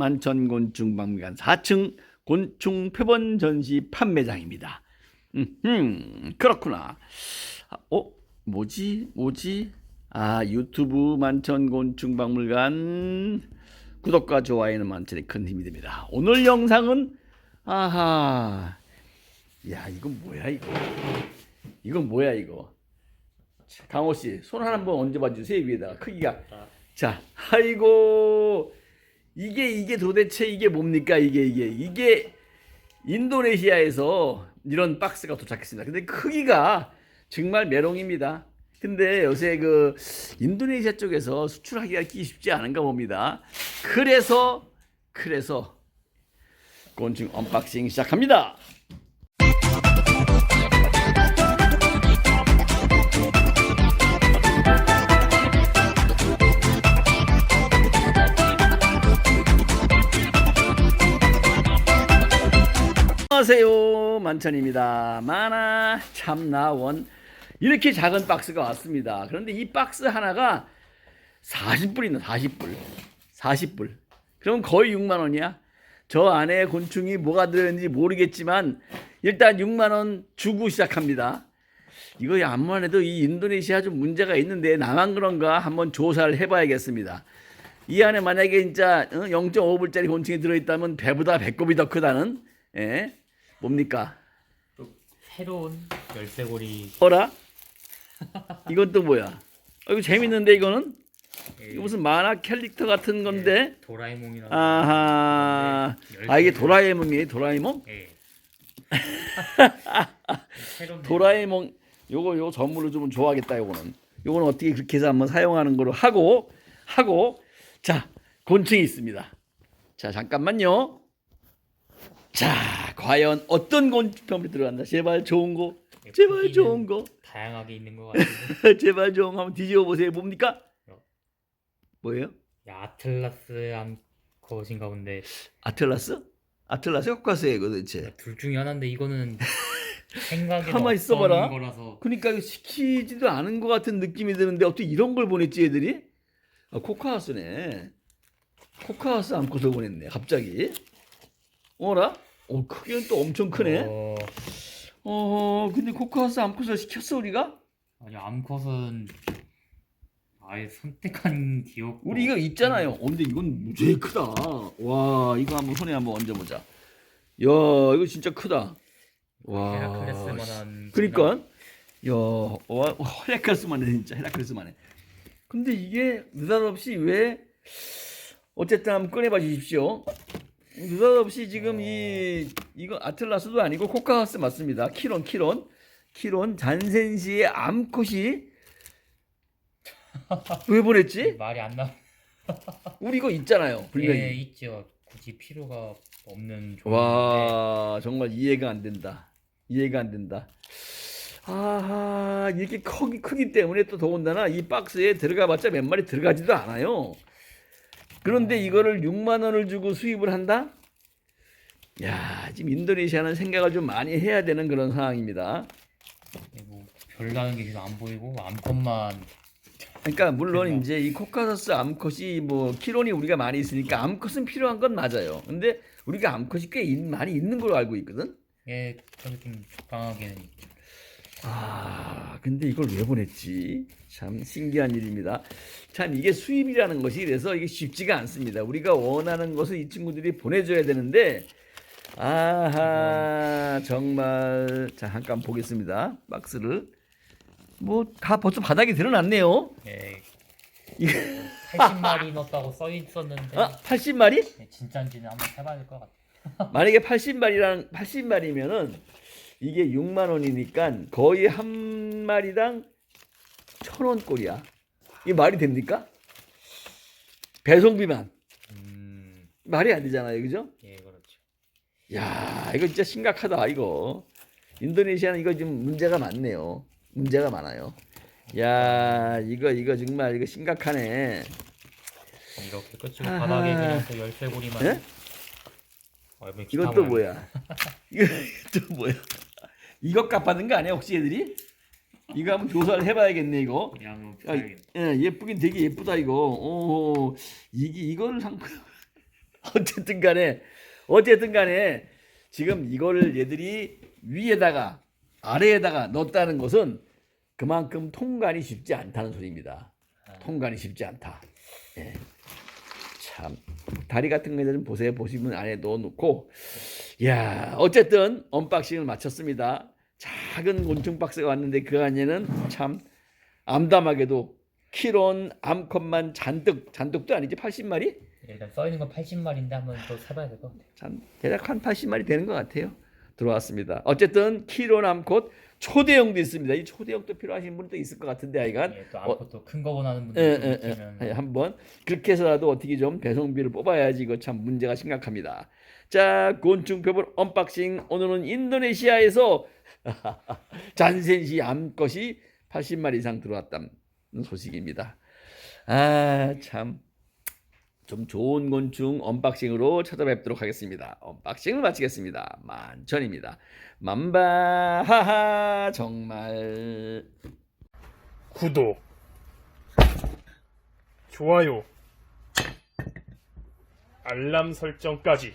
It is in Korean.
만천 곤충 박물관 4층 곤충 표본 전시 판매장입니다. 음, 그렇구나. 아, 어, 뭐지, 뭐지? 아, 유튜브 만천 곤충 박물관 구독과 좋아요는 만천에 큰 힘이 됩니다. 오늘 영상은 아하, 야, 이건 뭐야 이거? 이건 뭐야 이거? 강호 씨, 손 하나 한번 얹어 봐 주세요 위에다가 크기가. 자, 아이고 이게 이게 도대체 이게 뭡니까 이게 이게 이게 인도네시아에서 이런 박스가 도착했습니다. 근데 크기가 정말 메롱입니다. 근데 요새 그 인도네시아 쪽에서 수출하기가 끼 쉽지 않은가 봅니다. 그래서 그래서 곤충 언박싱 시작합니다. 안녕하세요. 만천입니다. 만화 참나원. 이렇게 작은 박스가 왔습니다. 그런데 이 박스 하나가 40불이나 40불? 40불. 그럼 거의 6만 원이야? 저 안에 곤충이 뭐가 들어있는지 모르겠지만 일단 6만 원 주고 시작합니다. 이거 아무만 해도 이 인도네시아 좀 문제가 있는데 나만 그런가 한번 조사를 해봐야겠습니다. 이 안에 만약에 진짜 0.5불짜리 곤충이 들어있다면 배보다 배꼽이 더 크다는 예? 뭡니까? 또 새로운 열쇠고리 어라? 이건 또 뭐야? 어, 이거 재밌는데 이거는? 예, 이거 무슨 만화 캐릭터 같은 건데? 도라에몽이라고 아하. 아 이게 도라에몽이에요? 도라에몽? 예. 새로운 도라에몽 요거 요거 선물로 주면 좋아하겠다 요거는. 요거는 어떻게 그렇게 해서 한번 사용하는 거로 하고 하고 자 곤충이 있습니다. 자 잠깐만요. 자 과연 어떤 곤충이 들어간다. 제발 좋은 거. 예, 제발 좋은 거. 다양하게 있는 것 같은데 제발 좀 한번 뒤집어 보세요. 뭡니까? 뭐예요? 야, 아틀라스 암컷인가 본데 아틀라스? 아틀라스 코카스예요, 이거 도대체. 둘 중에 하나인데 이거는 생각에 가만히 있어봐라. 거라서 그러니까 이거 시키지도 않은 것 같은 느낌이 드는데 어떻게 이런 걸 보냈지 애들이? 아, 코카스네. 코카스 암컷을 보냈네. 갑자기. 어라? 어, 크기는 또 엄청 크네. 어, 어, 근데 코카스 암컷을 시켰어 우리가? 아니 암컷은 아예 선택한 기억 우리 이거 있잖아요. 어, 근데 이건 무지하게 크다. 와, 이거 한번 손에 한번 얹어보자. 야, 이거 진짜 크다. 와, 헤라클레스만한 그러니까, 야, 와, 헤라클레스만해 진짜 헤라클레스만해. 근데 이게 느닷없이 왜 어쨌든 한번 꺼내봐 주십시오. 느닷없이 지금 이 이거 아틀라스도 아니고 코카하스 맞습니다. 키론 키론 키론 잔센시의 암컷이 왜 보냈지? 말이 안 나. 우리 이거 있잖아요. 분명히. 예, 있죠. 굳이 필요가 없는 와 정말 이해가 안 된다. 이해가 안 된다. 아하 이렇게 크기 크기 때문에 또 더군다나 이 박스에 들어가봤자 몇 마리 들어가지도 않아요. 그런데 이거를 6만 원을 주고 수입을 한다? 야 지금 인도네시아는 생각을 좀 많이 해야 되는 그런 상황입니다. 예, 뭐 별다른 게 지금 안 보이고 암컷만 그러니까 물론. 이제 이 코카서스 암컷이 뭐 키론이 우리가 많이 있으니까 암컷은 필요한 건 맞아요. 근데 우리가 암컷이 꽤 있- 많이 있는 걸로 알고 있거든. 예, 저기 좀 적당하게는 있죠. 아, 근데 이걸 왜 보냈지? 참 신기한 일입니다. 참 이게 수입이라는 것이 그래서 이게 쉽지가 않습니다. 우리가 원하는 것을 이 친구들이 보내줘야 되는데, 아하, 정말. 자, 잠깐 보겠습니다. 박스를. 뭐, 다 벌써 바닥에 드러났네요. 예, 이거, 80마리 넣었다고 써 있었는데 아, 80마리? 예, 진짜인지는 한번 해봐야 될 것 같아요. 만약에 80마리랑, 80마리면은 이게 6만 원이니까 거의 한 마리당 천 원 꼴이야. 이게 말이 됩니까? 배송비만. 음, 말이 안 되잖아요. 그죠? 예, 그렇죠. 야, 이거 진짜 심각하다, 이거. 인도네시아는 이거 좀 문제가 많네요. 문제가 많아요. 야, 이거, 이거 정말 이거 심각하네. 이렇게 끝이고 아하. 바닥에 그냥 또 열쇠고리만. 예? 어, 뭐 이건 기타 또 모양. 뭐야? 이거 또 뭐야? 이거 값받는 거 아니야, 혹시 애들이? 이거 한번 조사를 해봐야겠네, 이거. 그냥 뭐 야. 예, 예쁘긴 되게 예쁘다, 이거. 오, 이게, 이거를 상, 어쨌든 간에 어쨌든 간에 지금 이거를 얘들이 위에다가 아래에다가 넣었다는 것은 그만큼 통관이 쉽지 않다는 소리입니다. 통관이 쉽지 않다. 예. 참 다리 같은 거에 좀 보세요. 보시면 안에 넣어놓고 야 어쨌든 언박싱을 마쳤습니다. 작은 곤충 박스가 왔는데 그 안에는 참 암담하게도 키론 암컷만 잔뜩 잔뜩도 아니지 80마리? 일단 써 있는 건 80마리인데 한번 또 세봐야 될 것 같아. 참 대략 한 80마리 되는 것 같아요. 들어왔습니다. 어쨌든 키론 암컷 초대형도 있습니다. 이 초대형도 필요하신 분도 있을 것 같은데 아이간 예, 또 어, 아무것도 큰거 원하는 예, 분들 예, 좀 예. 있으면 예, 한번 그렇게 해서라도 어떻게 좀 배송비를 뽑아야지 이거 참 문제가 심각합니다. 자 곤충 표본 언박싱 오늘은 인도네시아에서 잔센시 암컷이 80마리 이상 들어왔다는 소식입니다. 아 참. 좀 좋은 곤충 언박싱으로 찾아뵙도록 하겠습니다. 언박싱을 마치겠습니다. 만천입니다. 만바 하하 정말 구독, 좋아요, 알람 설정까지